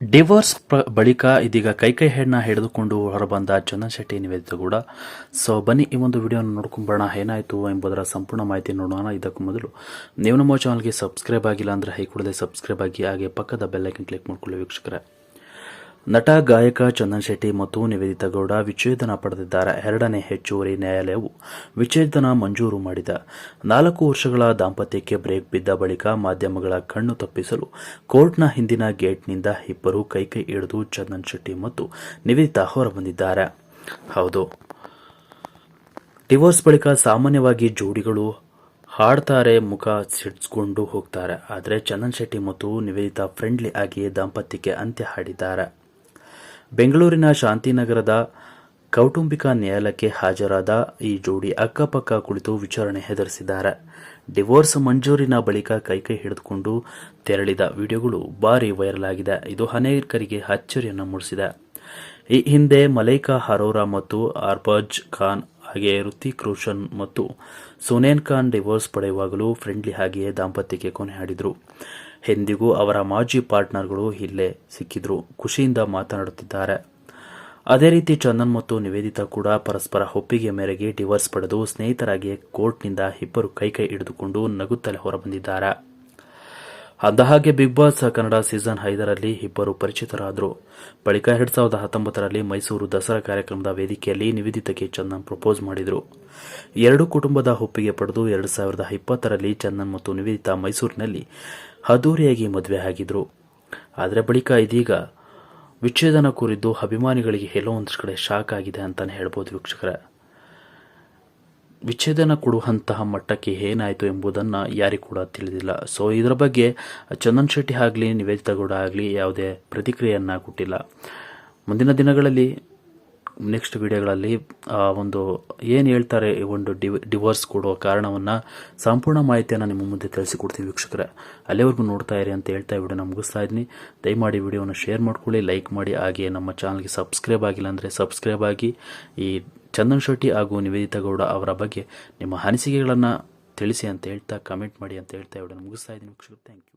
Divorce ಬಳಿಕ ಇದೀಗ ಕೈ ಕೈ ಹೆಣ್ಣ ಹಿಡಿದುಕೊಂಡು ಹೊರಬಂದ ಚಂದನ್ ಶೆಟ್ಟಿ ನಿವೇದಿತ ಕೂಡ ಸೊ ಬನ್ನಿ ಈ ಒಂದು ವಿಡಿಯೋನ ನೋಡ್ಕೊಂಬರೋಣ. ಏನಾಯಿತು ಎಂಬುದರ ಸಂಪೂರ್ಣ ಮಾಹಿತಿ ನೋಡೋಣ. ಇದಕ್ಕೂ ಮೊದಲು, ನೀವು ನಮ್ಮ ಚಾನಲ್ಗೆ ಸಬ್ಸ್ಕ್ರೈಬ್ ಆಗಿಲ್ಲ ಅಂದರೆ ಹೈ ಕೂಡಲೇ ಸಬ್ಸ್ಕ್ರೈಬ್ ಆಗಿ, ಹಾಗೆ ಪಕ್ಕದ ಬೆಲ್ಲೈಕನ್ ಕ್ಲಿಕ್ ಮಾಡ್ಕೊಳ್ಳಿ ವೀಕ್ಷಕರೇ. ನಟ ಗಾಯಕ ಚಂದನ್ ಶೆಟ್ಟಿ ಮತ್ತು ನಿವೇದಿತಾ ಗೌಡ ವಿಚ್ಛೇದನ ಪಡೆದಿದ್ದಾರೆ. ಎರಡನೇ ಹೆಚ್ಚುವರಿ ನ್ಯಾಯಾಲಯವು ವಿಚ್ಛೇದನ ಮಂಜೂರು ಮಾಡಿದ. ನಾಲ್ಕು ವರ್ಷಗಳ ದಾಂಪತ್ಯಕ್ಕೆ ಬ್ರೇಕ್ ಬಿದ್ದ ಬಳಿಕ ಮಾಧ್ಯಮಗಳ ಕಣ್ಣು ತಪ್ಪಿಸಲು ಕೋರ್ಟ್ನ ಹಿಂದಿನ ಗೇಟ್ನಿಂದ ಇಬ್ಬರು ಕೈಕೈ ಹಿಡಿದು ಚಂದನ್ ಶೆಟ್ಟಿ ಮತ್ತು ನಿವೇದಿತಾ ಹೊರಬಂದಿದ್ದಾರೆ. ಹೌದು. ಡಿವೋರ್ಸ್ ಬಳಿಕ ಸಾಮಾನ್ಯವಾಗಿ ಜೋಡಿಗಳು ಹಾಡ್ತಾರೆ, ಮುಖ ಸಿಡ್ಸ್ಕೊಂಡು ಹೋಗ್ತಾರೆ. ಆದರೆ ಚಂದನ್ ಶೆಟ್ಟಿ ಮತ್ತು ನಿವೇದಿತ ಫ್ರೆಂಡ್ಲಿ ಆಗಿ ದಾಂಪತ್ಯಕ್ಕೆ ಅಂತ್ಯ ಹಾಡಿದ್ದಾರೆ. ಬೆಂಗಳೂರಿನ ಶಾಂತಿನಗರದ ಕೌಟುಂಬಿಕ ನ್ಯಾಯಾಲಯಕ್ಕೆ ಹಾಜರಾದ ಈ ಜೋಡಿ ಅಕ್ಕಪಕ್ಕ ಕುಳಿತು ವಿಚಾರಣೆ ಎದುರಿಸಿದ್ದಾರೆ ಡಿವೋರ್ಸ್ ಮಂಜೂರಿನ ಬಳಿಕ ಕೈಕೈ ಹಿಡಿದುಕೊಂಡು ತೆರಳಿದ ವಿಡಿಯೋಗಳು ಭಾರಿ ವೈರಲ್ ಆಗಿದೆ. ಇದು ಅನೇಕರಿಗೆ ಅಚ್ಚರಿಯನ್ನು ಮೂಡಿಸಿದೆ. ಈ ಹಿಂದೆ ಮಲೈಕಾ ಹರೋರಾ ಮತ್ತು ಅರ್ಬಾಜ್ ಖಾನ್ ಹಾಗೆ ಋತಿಕ್ ರೋಷನ್ ಮತ್ತು ಸುನೇನ್ ಖಾನ್ ಡಿವೋರ್ಸ್ ಪಡೆಯುವಾಗಲೂ ಫ್ರೆಂಡ್ಲಿ ಹಾಗೆಯೇ ದಾಂಪತ್ಯಕ್ಕೆ ಕೊನೆ ಹಾಡಿದ್ರು. ಎಂದಿಗೂ ಅವರ ಮಾಜಿ ಪಾರ್ಟ್ನರ್ಗಳು ಇಲ್ಲೇ ಸಿಕ್ಕಿದ್ರು. ಖುಷಿಯಿಂದ ಮಾತನಾಡುತ್ತಿದ್ದಾರೆ. ಅದೇ ರೀತಿ ಚಂದನ್ ಮತ್ತು ನಿವೇದಿತಾ ಕೂಡ ಪರಸ್ಪರ ಒಪ್ಪಿಗೆ ಮೇರೆಗೆ ಡಿವೋರ್ಸ್ ಪಡೆದು ಸ್ನೇಹಿತರಾಗಿ ಕೋರ್ಟ್ನಿಂದ ಇಬ್ಬರು ಕೈ ಕೈ ಹಿಡಿದುಕೊಂಡು ನಗುತ್ತಲೇ ಹೊರಬಂದಿದ್ದಾರೆ. ಅಂದಹಾಗೆ ಬಿಗ್ ಬಾಸ್ ಕನ್ನಡ ಸೀಸನ್ ಐದರಲ್ಲಿ ಇಬ್ಬರು ಪರಿಚಿತರಾದರು. ಬಳಿಕ ಎರಡ್ ಸಾವಿರದ ಹತ್ತೊಂಬತ್ತರಲ್ಲಿ ಮೈಸೂರು ದಸರಾ ಕಾರ್ಯಕ್ರಮದ ವೇದಿಕೆಯಲ್ಲಿ ನಿವೇದಿತಕ್ಕೆ ಚಂದನ್ ಪ್ರಪೋಸ್ ಮಾಡಿದರು. ಎರಡು ಕುಟುಂಬದ ಒಪ್ಪಿಗೆ ಪಡೆದು ಎರಡು ಸಾವಿರದ ಇಪ್ಪತ್ತರಲ್ಲಿ ಚಂದನ್ ಮತ್ತು ನಿವೇದಿತಾ ಮೈಸೂರಿನಲ್ಲಿ ಅದ್ದೂರಿಯಾಗಿ ಮದುವೆ ಆಗಿದ್ರು. ಆದರೆ ಬಳಿಕ ಇದೀಗ ವಿಚ್ಛೇದನ ಕುರಿತು ಅಭಿಮಾನಿಗಳಿಗೆ ಎಲ್ಲೋ ಒಂದಷ್ಟು ಕಡೆ ಶಾಕ್ ಆಗಿದೆ ಅಂತಾನೆ ಹೇಳ್ಬೋದು ವೀಕ್ಷಕರ. ವಿಚ್ಛೇದನ ಕೊಡುವಂತಹ ಮಟ್ಟಕ್ಕೆ ಏನಾಯಿತು ಎಂಬುದನ್ನು ಯಾರಿಗೂ ಕೂಡ ತಿಳಿದಿಲ್ಲ. ಸೊ ಇದರ ಬಗ್ಗೆ ಚಂದನ್ ಶೆಟ್ಟಿ ಆಗಲಿ, ನಿವೇದಿತಾ ಗೌಡ ಆಗಲಿ ಯಾವುದೇ ಪ್ರತಿಕ್ರಿಯೆಯನ್ನು ಕೊಟ್ಟಿಲ್ಲ. ಮುಂದಿನ ದಿನಗಳಲ್ಲಿ ನೆಕ್ಸ್ಟ್ ವಿಡಿಯೋಗಳಲ್ಲಿ ಒಂದು ಏನು ಹೇಳ್ತಾರೆ ಈ ಒಂದು ಡಿವ್ ಡಿವೋರ್ಸ್ ಕೊಡೋ ಕಾರಣವನ್ನು ಸಂಪೂರ್ಣ ಮಾಹಿತಿಯನ್ನು ನಿಮ್ಮ ಮುಂದೆ ತಿಳಿಸಿಕೊಡ್ತೀವಿ ವೀಕ್ಷಕರೇ. ಅಲ್ಲಿವರೆಗೂ ನೋಡ್ತಾ ಇರಿ ಅಂತ ಹೇಳ್ತಾ ವಿಡಿಯೋನ ಮುಗಿಸ್ತಾ ಇದ್ದೀನಿ. ದಯಮಾಡಿ ವಿಡಿಯೋನ ಶೇರ್ ಮಾಡ್ಕೊಳ್ಳಿ ಲೈಕ್ ಮಾಡಿ. ಹಾಗೆ ನಮ್ಮ ಚಾನಲ್ಗೆ ಸಬ್ಸ್ಕ್ರೈಬ್ ಆಗಿಲ್ಲ ಅಂದರೆ ಸಬ್ಸ್ಕ್ರೈಬ್ ಆಗಿ. ಈ ಚಂದನ್ ಶೆಟ್ಟಿ ಹಾಗೂ ನಿವೇದಿತಾ ಗೌಡ ಅವರ ಬಗ್ಗೆ ನಿಮ್ಮ ಅನಿಸಿಕೆಗಳನ್ನು ತಿಳಿಸಿ ಅಂತ ಹೇಳ್ತಾ ಕಮೆಂಟ್ ಮಾಡಿ ಅಂತ ಹೇಳ್ತಾ ವಿಡಿಯೋನ ಮುಗಿಸ್ತಾ ಇದ್ದೀನಿ ವೀಕ್ಷಕರು. Thank you